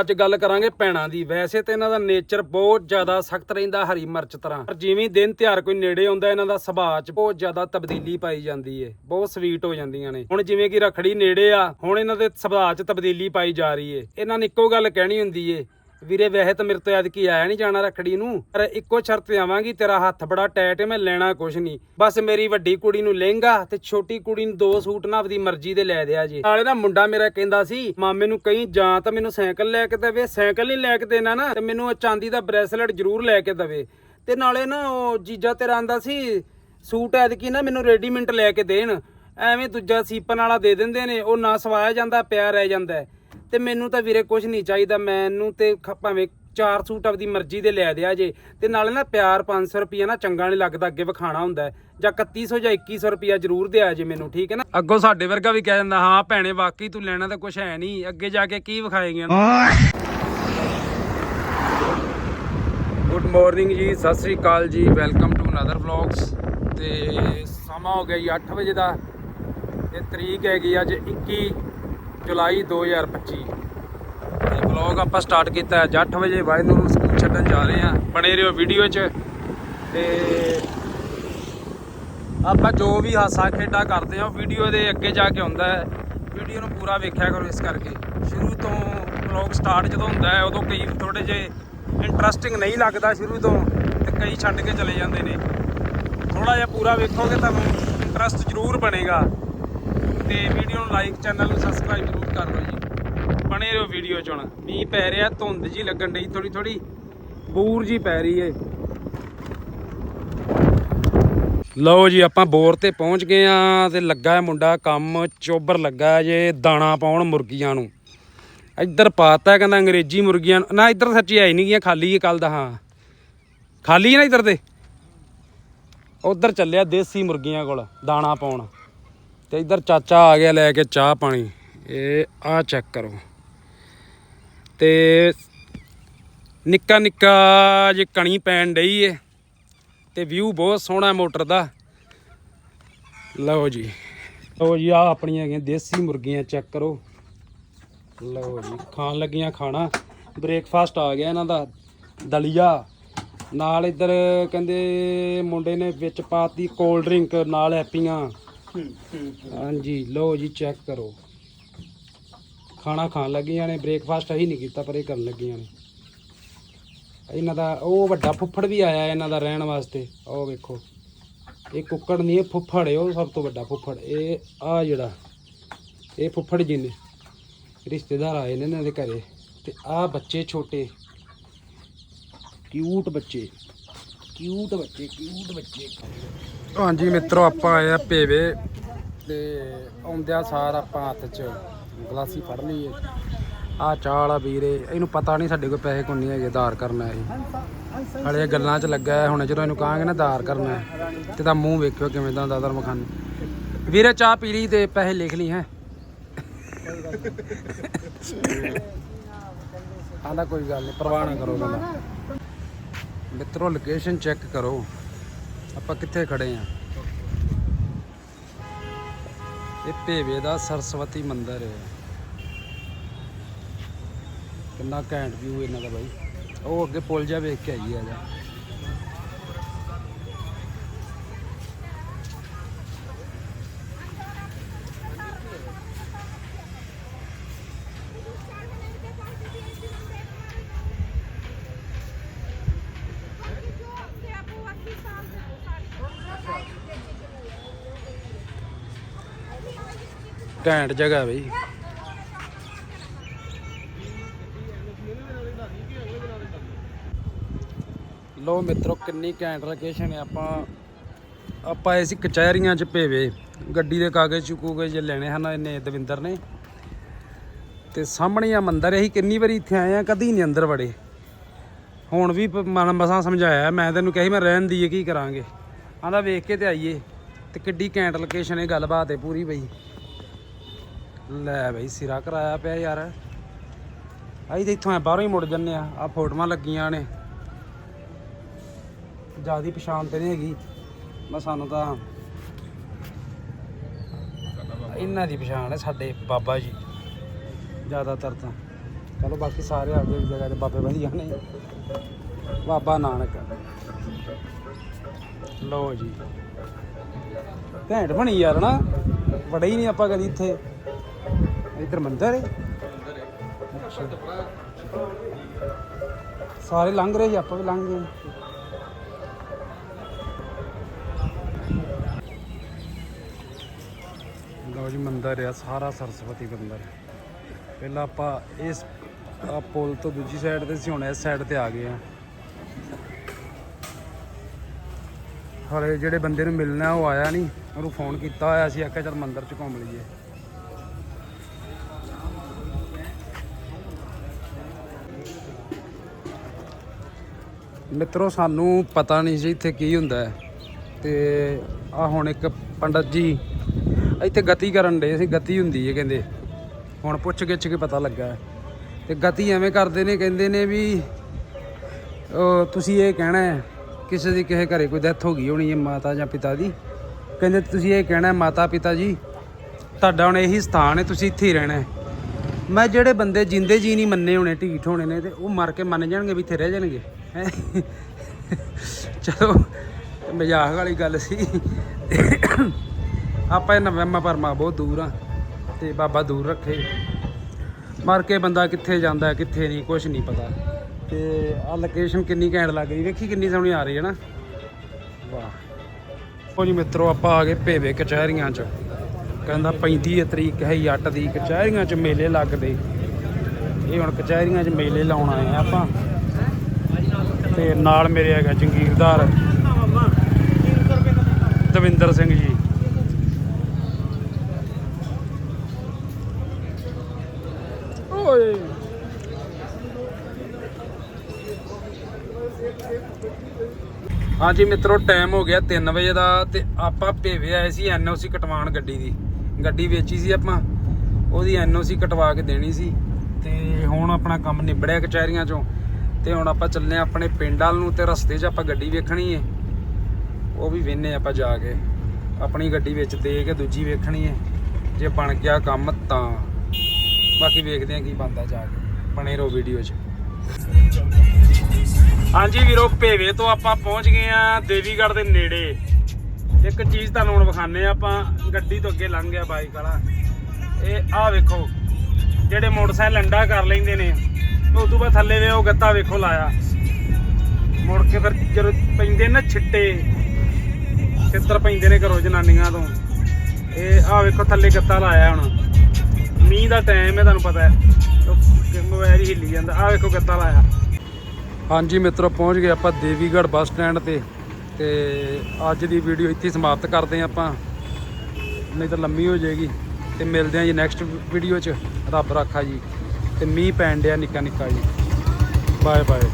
ਅੱਜ ਗੱਲ ਕਰਾਂਗੇ ਭੈਣਾਂ ਦੀ। ਵੈਸੇ ਤੇ ਇਹਨਾਂ ਦਾ ਨੇਚਰ ਬਹੁਤ ਜ਼ਿਆਦਾ ਸਖਤ ਰਹਿੰਦਾ ਹਰੀ ਮਿਰਚ ਤਰ੍ਹਾਂ। ਪਰ ਜਿਵੇਂ ਦਿਨ ਤਿਉਹਾਰ ਕੋਈ ਨੇੜੇ ਆਉਂਦਾ, ਇਹਨਾਂ ਦਾ ਸੁਭਾਅ 'ਚ ਬਹੁਤ ਜ਼ਿਆਦਾ ਤਬਦੀਲੀ ਪਾਈ ਜਾਂਦੀ ਏ। ਬਹੁਤ ਸਵੀਟ ਹੋ ਜਾਂਦੀਆਂ ਨੇ। ਹੁਣ ਜਿਵੇਂ ਕਿ ਰਖੜੀ ਨੇੜੇ ਆ, ਹੁਣ ਇਹਨਾਂ ਦੇ ਸੁਭਾਅ 'ਚ ਤਬਦੀਲੀ ਪਾਈ ਜਾ ਰਹੀ ਏ। ਇਹਨਾਂ ਨੇ ਇੱਕੋ ਗੱਲ ਕਹਿਣੀ ਹੁੰਦੀ ਏ ਵੀਰੇ ਵੈਸੇ ਤਾਂ ਮੇਰੇ ਤੋਂ ਐਤਕੀ ਆਇਆ ਨਹੀਂ ਜਾਣਾ ਰਖੜੀ ਨੂੰ? ਪਰ ਇੱਕੋ ਸ਼ਰਤ ਤੇ ਆਵਾਂਗੀ, ਤੇਰਾ ਹੱਥ ਬੜਾ ਟੈਟ ਹੈ, ਮੈਂ ਲੈਣਾ ਕੁਛ ਨਹੀਂ। ਬਸ ਮੇਰੀ ਵੱਡੀ ਕੁੜੀ ਨੂੰ ਲਹਿੰਗਾ ਤੇ ਛੋਟੀ ਕੁੜੀ ਨੂੰ ਦੋ ਸੂਟ ਨਾ ਆਪਦੀ ਮਰਜ਼ੀ ਦੇ ਲੈ ਦਿਆ ਜੀ। ਨਾਲੇ ਨਾ ਮੁੰਡਾ ਮੇਰਾ ਕਹਿੰਦਾ ਸੀ, ਮਾਮੇ ਨੂੰ ਕਹੀਂ ਜਾਂ ਤਾਂ ਮੈਨੂੰ ਸਾਈਕਲ ਲੈ ਕੇ ਦੇਵੇ, ਸਾਈਕਲ ਨਹੀਂ ਲੈ ਕੇ ਦੇਣਾ ਨਾ, ਤੇ ਮੈਨੂੰ ਚਾਂਦੀ ਦਾ ਬ੍ਰੇਸਲੇਟ ਜ਼ਰੂਰ ਲੈ ਕੇ ਦੇਵੇ। ਤੇ ਨਾਲੇ ਨਾ ਉਹ ਜੀਜਾ ਤੇਰਾ ਆਂਦਾ ਸੀ, ਸੂਟ ਐਤਕੀ ਨਾ ਮੈਨੂੰ ਰੈਡੀਮੈਂਟ ਲੈ ਕੇ ਦੇਣ। ਐਵੇਂ ਦੂਜਾ ਸੀਪਨ ਵਾਲਾ ਦੇ ਦਿੰਦੇ ਨੇ, ਉਹ ਨਾ ਸਵਾਇਆ ਜਾਂਦਾ, ਪਿਆ ਰਹਿ ਜਾਂਦਾ। ਤੇ ਮੈਨੂੰ ਤਾਂ ਵੀਰੇ ਕੁਝ ਨਹੀਂ ਚਾਹੀਦਾ ਮੈਨੂੰ ਤੇ ਖ- ਭਾਵੇਂ ਚਾਰ ਸੂਟ ਆਪਦੀ ਮਰਜ਼ੀ ਦੇ ਲੈ ਦਿਆ ਜੇ ਤੇ ਨਾਲੇ ਨਾ ਪਿਆਰ 500 ਰੁਪਿਆ ਨਾ ਚੰਗਾ ਨਹੀਂ ਲੱਗਦਾ ਅੱਗੇ ਵਿਖਾਣਾ ਹੁੰਦਾ ਹੈ। ਜਾਂ 3100 ਜਾਂ 2100 ਰੁਪਿਆ ਜ਼ਰੂਰ ਦਿਆ ਜੇ ਮੈਨੂੰ ਠੀਕ ਹੈ ਨਾ? ਅੱਗੋਂ ਸਾਡੇ ਵਰਗਾ ਵੀ ਕਹਿ ਜਾਂਦਾ ਹਾਂ ਭੈਣੇ ਵਾਕਈ ਤੂੰ ਲੈਣਾ ਤਾਂ ਕੁਝ ਹੈ ਨਹੀਂ ਅੱਗੇ ਜਾ ਕੇ ਕੀ ਵਿਖਾਏਗੀਆਂ? ਗੁੱਡ ਮਾਰਨਿੰਗ ਜੀ ਸਤਿ ਸ੍ਰੀ ਅਕਾਲ ਜੀ ਵੈਲਕਮ ਟੂ ਅਨਦਰ ਵਲੌਗਸ ਤੇ ਸਮਾਂ ਹੋ ਗਿਆ ਜੀ 8 ਵਜੇ ਦਾ ਤੇ ਤਰੀਕ ਹੈਗੀ ਅੱਜ 21 ਜੁਲਾਈ 2025 ਤੇ ਵਲੌਗ ਆਪਾਂ ਸਟਾਰਟ ਕੀਤਾ ਅੱਜ 8 ਵਜੇ। ਵਾਇਦ ਨੂੰ ਸਕੂਲ ਛੱਡਣ ਜਾ ਰਹੇ ਹਾਂ। ਬਣੇ ਰਹੋ ਵੀਡੀਓ 'ਚ। ਤੇ ਆਪਾਂ ਜੋ ਵੀ ਹਾਸਾ ਖੇਡਾ ਕਰਦੇ ਹਾਂ ਵੀਡੀਓ ਦੇ ਅੱਗੇ ਜਾ ਕੇ ਹੁੰਦਾ ਹੈ। ਵੀਡੀਓ ਨੂੰ ਪੂਰਾ ਵੇਖਿਆ ਕਰੋ ਇਸ ਕਰਕੇ। ਸ਼ੁਰੂ ਤੋਂ ਵਲੌਗ ਸਟਾਰਟ ਜਦੋਂ ਹੁੰਦਾ ਹੈ, ਉਦੋਂ ਕਈ ਥੋੜੇ ਜੇ ਇੰਟਰਸਟਿੰਗ ਨਹੀਂ ਲੱਗਦਾ ਸ਼ੁਰੂ ਤੋਂ, ਤੇ ਕਈ ਛੱਡ ਕੇ ਚਲੇ ਜਾਂਦੇ ਨੇ। ਥੋੜਾ ਜਿਹਾ ਪੂਰਾ ਵੇਖੋਗੇ ਤੁਹਾਨੂੰ ਇੰਟਰਸਟ ਜ਼ਰੂਰ ਬਣੇਗਾ। ਤੇ ਵੀਡੀਓ ਨੂੰ ਲਾਈਕ ਚੈਨਲ ਨੂੰ ਸਬਸਕ੍ਰਾਈਬ ਜ਼ਰੂਰ ਕਰ ਲਓ ਜੀ। ਬਣੇ ਰਹੋ ਵੀਡੀਓ ਚ ਹੁਣ। ਮੀਂਹ ਪੈ ਰਿਹਾ, ਧੁੰਦ ਜੀ ਲੱਗਣ ਡਈ ਥੋੜੀ ਥੋੜੀ ਬੂਰ ਜੀ ਪੈ ਰਹੀ ਏ। ਲਓ ਜੀ, ਆਪਾਂ ਬੋਰ ਤੇ ਪਹੁੰਚ ਗਏ ਆ ਤੇ ਲੱਗਾ ਹੈ ਮੁੰਡਾ ਕੰਮ, ਚੋਬਰ ਲੱਗਾ ਜੇ ਦਾਣਾ ਪਾਉਣ ਮੁਰਗੀਆਂ ਨੂੰ। ਇੱਧਰ ਪਾਤਾ ਕਹਿੰਦਾ ਅੰਗਰੇਜ਼ੀ ਮੁਰਗੀਆਂ ਨੂੰ। ਨਾ, ਇੱਧਰ ਸੱਚੀ ਆਈ ਨਹੀਂ ਗੀਆਂ ਖਾਲੀ ਹੈ ਕੱਲ ਦਾ, ਹਾਂ। ਖਾਲੀ ਹੈ ਨਾ ਇੱਧਰ ਤੇ? ਉਧਰ ਚੱਲਿਆ ਦੇਸੀ ਮੁਰਗੀਆਂ ਕੋਲ, ਦਾਣਾ ਪਾਉਣ। ਤੇ ਇੱਧਰ ਚਾਚਾ ਆ ਗਿਆ ਲੈ ਕੇ ਚਾਹ ਪਾਣੀ। ਇਹ ਆ ਚੈੱਕ ਕਰੋ। ਤੇ ਨਿੱਕਾ ਨਿੱਕਾ ਜੇ ਕਣੀ ਪੈਣ ਡਈ ਏ, ਤੇ ਵਿਊ ਬਹੁਤ ਸੋਹਣਾ ਮੋਟਰ ਦਾ। ਲਓ ਜੀ। ਲਓ ਜੀ ਆ ਆਪਣੀਆਂ ਹੈਗੀਆਂ ਦੇਸੀ ਮੁਰਗੀਆਂ ਚੈੱਕ ਕਰੋ। ਲਓ ਜੀ, ਖਾਣ ਲੱਗੀਆਂ ਖਾਣਾ। ਬ੍ਰੇਕਫਾਸਟ ਆ ਗਿਆ ਇਹਨਾਂ ਦਾ, ਦਲੀਆ। ਨਾਲ ਇੱਧਰ ਕਹਿੰਦੇ ਮੁੰਡੇ ਨੇ ਵਿੱਚ ਪਾਤੀ ਕੋਲਡ ਡਰਿੰਕ ਨਾਲ ਐਪੀਆਂ। ਹਾਂਜੀ, ਲਓ ਜੀ ਚੈੱਕ ਕਰੋ। ਖਾਣਾ ਖਾਣ ਲੱਗੀਆਂ ਨੇ ਬ੍ਰੇਕਫਾਸਟ ਅਸੀਂ ਨਹੀਂ ਕੀਤਾ, ਪਰ ਇਹ ਕਰਨ ਲੱਗੀਆਂ ਨੇ। ਇਹਨਾਂ ਦਾ, ਉਹ ਵੱਡਾ ਫੁੱਫੜ ਵੀ ਆਇਆ ਇਹਨਾਂ ਦਾ ਰਹਿਣ ਵਾਸਤੇ। ਉਹ ਵੇਖੋ। ਇਹ ਕੁੱਕੜ ਨਹੀਂ, ਇਹ ਫੁੱਫੜ ਹੈ ਉਹ ਸਭ ਤੋਂ ਵੱਡਾ ਫੁੱਫੜ। ਇਹ ਆ ਜਿਹੜਾ, ਇਹ ਫੁੱਫੜ ਜੀ ਨੇ। ਰਿਸ਼ਤੇਦਾਰ ਆਏ ਨੇ ਇਹਨਾਂ ਦੇ ਘਰੇ। ਤੇ ਆ ਬੱਚੇ ਛੋਟੇ। ਕਿਊਟ ਬੱਚੇ। ਕਿਊਟ ਬੱਚੇ ਕਿਊਟ ਬੱਚੇ। ਹਾਂਜੀ ਮਿੱਤਰੋ ਆਪਾਂ ਆਏ ਆ ਭੇਵੇ ਤੇ ਆਉਂਦਿਆਂ ਸਾਰ ਆਪਾਂ ਹੱਥ 'ਚ ਗਲਾਸੀ ਫੜ ਲਈਏ ਆ ਚਾਹ ਵਾਲਾ ਵੀਰੇ ਇਹਨੂੰ ਪਤਾ ਨਹੀਂ ਸਾਡੇ ਕੋਲ ਪੈਸੇ ਕੋਈ ਨਹੀਂ ਹੈਗੇ ਧਾਰ ਕਰਨਾ ਇਹ। ਹਲੇ ਗੱਲਾਂ 'ਚ ਲੱਗਾ ਹੁਣ ਜਦੋਂ ਇਹਨੂੰ ਕਹਾਂਗੇ ਨਾ ਧਾਰ ਕਰਨਾ ਤੇ ਤਾਂ ਮੂੰਹ ਵੇਖਿਓ ਕਿਵੇਂ ਦਾ ਦਾਦਰ ਮਖਾਨ ਵੀਰੇ ਚਾਹ ਪੀ ਲਈ ਤੇ ਪੈਸੇ ਲਿਖ ਲਈ ਹੈ। ਆਂਦਾ ਕੋਈ ਗੱਲ ਨਹੀਂ ਪਰਵਾਹ ਨਾ ਕਰੋ ਕਹਿੰਦਾ ਮਿੱਤਰੋ ਲੋਕੇਸ਼ਨ ਚੈੱਕ ਕਰੋ। ਆਪਾਂ ਕਿੱਥੇ ਖੜੇ ਆ? ਇਹ ਭੇਵੇ ਦਾ ਸਰਸਵਤੀ ਮੰਦਿਰ ਹੈ। ਕਿੰਨਾ ਘੈਂਟ ਵਿਊ ਇਹਨਾਂ ਦਾ ਬਾਈ। ਉਹ ਅੱਗੇ ਪੁਲ ਜਾ ਵੇਖ ਕੇ ਆਈ ਆ ਜਾ। ਘੈਂਟ ਜਗ੍ਹਾ ਬਈ। ਲੋ ਮਿੱਤਰੋ, ਕਿੰਨੀ ਘੈਂਟ ਲੋਕੇਸ਼ਨ ਹੈ ਆਪਾਂ। ਆਪਾਂ ਆਏ ਸੀ ਕਚਹਿਰੀਆਂ ਚ ਭੇਵੇ ਗੱਡੀ ਦੇ ਕਾਗਜ਼ ਚੁੱਕੂਗੇ ਜੇ ਲੈਣੇ ਹਨ ਇਹਨੇ ਦਵਿੰਦਰ ਨੇ। ਤੇ ਸਾਹਮਣੇ ਆ ਮੰਦਿਰ, ਅਸੀਂ ਕਿੰਨੀ ਵਾਰੀ ਇੱਥੇ ਆਏ ਆ, ਕਦੀ ਨਹੀਂ ਅੰਦਰ ਵੜੇ। ਹੁਣ ਵੀ ਮਨ ਮਸਾਂ ਸਮਝਾਇਆ ਮੈਂ ਤੈਨੂੰ ਕਹੀ ਮੈਂ ਰਹਿਣ ਦੀ ਕੀ ਕਰਾਂਗੇ। ਆਂਦਾ ਵੇਖ ਕੇ ਤੇ ਆਈਏ। ਤੇ ਕਿੱਡੀ ਘੈਂਟ ਲੋਕੇਸ਼ਨ ਹੈ, ਗੱਲਬਾਤ ਹੈ ਪੂਰੀ ਬਈ। ਲੈ ਬਈ, ਸਿਰਾ ਕਰਾਇਆ ਪਿਆ ਯਾਰ। ਅਸੀਂ ਤਾਂ ਇੱਥੋਂ ਐ ਬਾਹਰੋਂ ਹੀ ਮੁੜ ਜੰਨੇ ਆ। ਆ ਫੋਟੋਆਂ ਲੱਗੀਆਂ ਨੇ। ਜਿਆਦੀ ਪਛਾਣ ਤੇ ਨਹੀਂ ਹੈਗੀ। ਮੈਂ ਸਾਨੂੰ ਤਾਂ ਇਹਨਾਂ ਦੀ ਪਛਾਣ ਹੈ ਸਾਡੇ ਬਾਬਾ ਜੀ। ਜ਼ਿਆਦਾਤਰ ਤਾਂ। ਚਲੋ ਬਾਕੀ ਸਾਰੇ ਆਪਦੇ ਜਗ੍ਹਾ ਤੇ ਬਾਬੇ ਵਧੀਆ ਨੇ ਬਾਬਾ ਨਾਨਕ। ਲਓ ਜੀ। ਘੈਂਟ ਬਣੀ ਯਾਰ ਨਾ। ਵੜੇ ਹੀ ਨਹੀਂ ਆਪਾਂ ਕਦੀ ਇੱਥੇ। ਇੱਧਰ ਮੰਦਰ ਹੈ। ਸਾਰੇ ਲੰਘ ਰਹੇ ਜੀ ਆਪਾਂ ਵੀ ਲੰਘ ਗਏ। ਲਓ ਜੀ, ਮੰਦਰ ਆ, ਸਾਰਾ ਸਰਸਵਤੀ ਮੰਦਿਰ। ਪਹਿਲਾਂ ਆਪਾਂ ਇਸ, ਆ ਪੁਲ ਤੋਂ ਦੂਜੀ ਸਾਈਡ ਤੇ ਸੀ, ਹੁਣ ਇਸ ਸਾਈਡ ਤੇ ਆ ਗਏ ਆ। ਹਲੇ ਜਿਹੜੇ ਬੰਦੇ ਨੂੰ ਮਿਲਣਾ, ਉਹ ਆਇਆ ਨਹੀਂ। ਉਹਨੂੰ ਫੋਨ ਕੀਤਾ ਹੋਇਆ ਸੀ, ਆਖਿਆ ਚਲ ਮੰਦਿਰ ਚ ਘੁੰਮ ਲਈਏ। ਮਿੱਤਰੋ, ਸਾਨੂੰ ਪਤਾ ਨਹੀਂ ਸੀ ਇੱਥੇ ਕੀ ਹੁੰਦਾ ਹੈ। ਤੇ ਆ ਹੁਣ ਇੱਕ ਪੰਡਤ ਜੀ ਇੱਥੇ ਗਤੀ ਕਰਨ ਦੇ ਸੀ, ਗਤੀ ਹੁੰਦੀ ਹੈ ਕਹਿੰਦੇ। ਹੁਣ ਪੁੱਛ ਗਿੱਛ ਕੇ ਪਤਾ ਲੱਗਾ ਹੈ। ਤੇ ਗਤੀ ਐਵੇਂ ਕਰਦੇ ਨੇ, ਕਹਿੰਦੇ ਨੇ ਵੀ ਤੁਸੀਂ ਇਹ ਕਹਿਣਾ ਹੈ, ਕਿਸੇ ਦੀ ਕਿਸੇ ਘਰੇ ਕੋਈ ਡੈਥ ਹੋ ਗਈ ਹੋਣੀ ਹੈ ਮਾਤਾ ਜਾਂ ਪਿਤਾ ਦੀ। ਕਹਿੰਦੇ ਤੁਸੀਂ ਇਹ ਕਹਿਣਾ ਮਾਤਾ ਪਿਤਾ ਜੀ, ਤੁਹਾਡਾ ਹੁਣ ਇਹੀ ਸਥਾਨ ਹੈ, ਤੁਸੀਂ ਇੱਥੇ ਹੀ ਰਹਿਣਾ ਮੈਂ ਜਿਹੜੇ ਬੰਦੇ ਜਿੰਦੇ ਜੀ ਨਹੀਂ ਮੰਨੇ ਹੋਣੇ, ਢੀਠ ਹੋਣੇ ਨੇ, ਤੇ ਉਹ ਮਰ ਕੇ ਮੰਨ ਜਾਣਗੇ ਵੀ ਇੱਥੇ ਰਹਿ ਜਾਣਗੇ। ਚਲੋ, ਮਜ਼ਾਕ ਵਾਲੀ ਗੱਲ ਸੀ। ਆਪਾਂ ਇਹਨਾਂ ਨਵੰਮਾ ਪਰਮਾ ਬਹੁਤ ਦੂਰ ਆ, ਤੇ ਬਾਬਾ ਦੂਰ ਰੱਖੇ। ਮਰ ਕੇ ਬੰਦਾ ਕਿੱਥੇ ਜਾਂਦਾ, ਕਿੱਥੇ ਨਹੀਂ ਕੁਝ ਨਹੀਂ ਪਤਾ। ਤੇ ਆ ਲੋਕੇਸ਼ਨ ਕਿੰਨੀ ਘੈਂਟ ਲੱਗ ਰਹੀ, ਵੇਖੀ ਕਿੰਨੀ ਸੋਹਣੀ ਆ ਰਹੀ ਹੈ ਨਾ। ਵਾਹ। ਉਹ ਜੀ ਮਿੱਤਰੋ, ਆਪਾਂ ਆ ਗਏ ਭੇਵੇ ਕਚਹਿਰੀਆਂ 'ਚ। ਕਹਿੰਦਾ 35 ਤਰੀਕ ਹੈ ਜੱਟ ਦੀ ਕਚਹਿਰੀਆਂ 'ਚ ਮੇਲੇ ਲੱਗਦੇ। ਇਹ ਹੁਣ ਕਚਹਿਰੀਆਂ 'ਚ ਮੇਲੇ ਲਾਉਣ ਆਏ ਆ ਆਪਾਂ। ਤੇ ਨਾਲ ਮੇਰੇ ਹੈਗਾ ਜੰਗੀਰਦਾਰ ਦਵਿੰਦਰ ਸਿੰਘ ਜੀ। ਓਏ। ਹਾਂਜੀ ਮਿੱਤਰੋ, ਟਾਈਮ ਹੋ ਗਿਆ 3 ਵਜੇ ਦਾ ਤੇ ਆਪਾਂ ਭੇਵੇ ਆਏ ਸੀ ਐਨਓਸੀ ਕਟਵਾਉਣ ਗੱਡੀ ਦੀ। ਗੱਡੀ ਵੇਚੀ ਸੀ ਆਪਾਂ। ਉਹਦੀ ਐਨਓਸੀ ਕਟਵਾ ਕੇ ਦੇਣੀ ਸੀ। ਤੇ ਹੁਣ ਆਪਣਾ ਕੰਮ ਨਿਬੜਿਆ ਕਚਹਿਰੀਆਂ ਚੋਂ। ਤੇ ਹੁਣ ਆਪਾਂ ਚੱਲੇ ਆਂ ਆਪਣੇ ਪਿੰਡ ਵਾਲ ਨੂੰ ਤੇ ਰਸਤੇ 'ਚ ਆਪਾਂ ਗੱਡੀ ਵੇਖਣੀ ਏ। ਉਹ ਵੀ ਵੇਨੇ ਆਪਾਂ ਜਾ ਕੇ। ਆਪਣੀ ਗੱਡੀ ਵਿੱਚ ਦੇ ਕੇ ਦੂਜੀ ਵੇਖਣੀ ਏ। ਜੇ ਬਣ ਗਿਆ ਕੰਮ ਤਾਂ। ਬਾਕੀ ਵੇਖਦੇ ਆਂ ਕੀ ਬਣਦਾ ਜਾ ਕੇ। ਬਣੇ ਰਹੋ ਵੀਡੀਓ 'ਚ। ਹਾਂਜੀ ਵੀਰੋ, ਭੇਵੇ ਤੋਂ ਆਪਾਂ ਪਹੁੰਚ ਗਏ ਆ ਦੇਵੀਗੜ੍ਹ ਦੇ ਨੇੜੇ। ਇੱਕ ਚੀਜ਼ ਤੁਹਾਨੂੰ ਹੁਣ ਵਿਖਾਣੇ ਆ ਆਪਾਂ। ਗੱਡੀ ਤੋਂ ਅੱਗੇ ਲੰਘ ਗਿਆ ਬਾਈਕ ਵਾਲਾ। ਇਹ ਆਹ ਵੇਖੋ, ਜਿਹੜੇ ਮੋਟਰਸਾਈਕਲ ਅੰਡਾ ਕਰ ਲੈਂਦੇ ਨੇ। ਉਸ ਤੋਂ ਬਾਅਦ ਥੱਲੇ ਵੇ ਉਹ ਗੱਤਾ ਵੇਖੋ ਲਾਇਆ। ਮੁੜ ਕੇ ਫਿਰ ਜਦੋਂ ਪੈਂਦੇ ਨਾ ਛਿੱਟੇ, ਛਿੱਤਰ ਪੈਂਦੇ ਨੇ ਘਰੋਂ ਜਨਾਨੀਆਂ ਤੋਂ। ਇਹ ਆਹ ਵੇਖੋ ਥੱਲੇ ਗੱਤਾ ਲਾਇਆ ਹੁਣ। ਮੀਂਹ ਦਾ ਟਾਈਮ ਹੈ ਤੁਹਾਨੂੰ ਪਤਾ ਹੈ। ਮੋਬਾਈਲ ਹੀ ਹਿੱਲੀ ਜਾਂਦਾ। ਆਹ ਵੇਖੋ ਗੱਤਾ ਲਾਇਆ। ਹਾਂਜੀ ਮਿੱਤਰੋ, ਪਹੁੰਚ ਗਏ ਆਪਾਂ ਦੇਵੀਗੜ੍ਹ ਬੱਸ ਸਟੈਂਡ ਤੇ। ਤੇ ਅੱਜ ਦੀ ਵੀਡੀਓ ਇੱਥੇ ਸਮਾਪਤ ਕਰਦੇ ਹਾਂ ਆਪਾਂ। ਨਹੀਂ ਤਾਂ ਲੰਮੀ ਹੋ ਜਾਏਗੀ। ਤੇ ਮਿਲਦੇ ਹਾਂ ਜੀ ਨੈਕਸਟ ਵੀਡੀਓ 'ਚ। ਰੱਬ ਰਾਖਾ ਜੀ। ਤੇ ਮੀਂਹ ਪੈਣ ਡਿਆ ਨਿੱਕਾ ਨਿੱਕਾ ਜੀ। Bye bye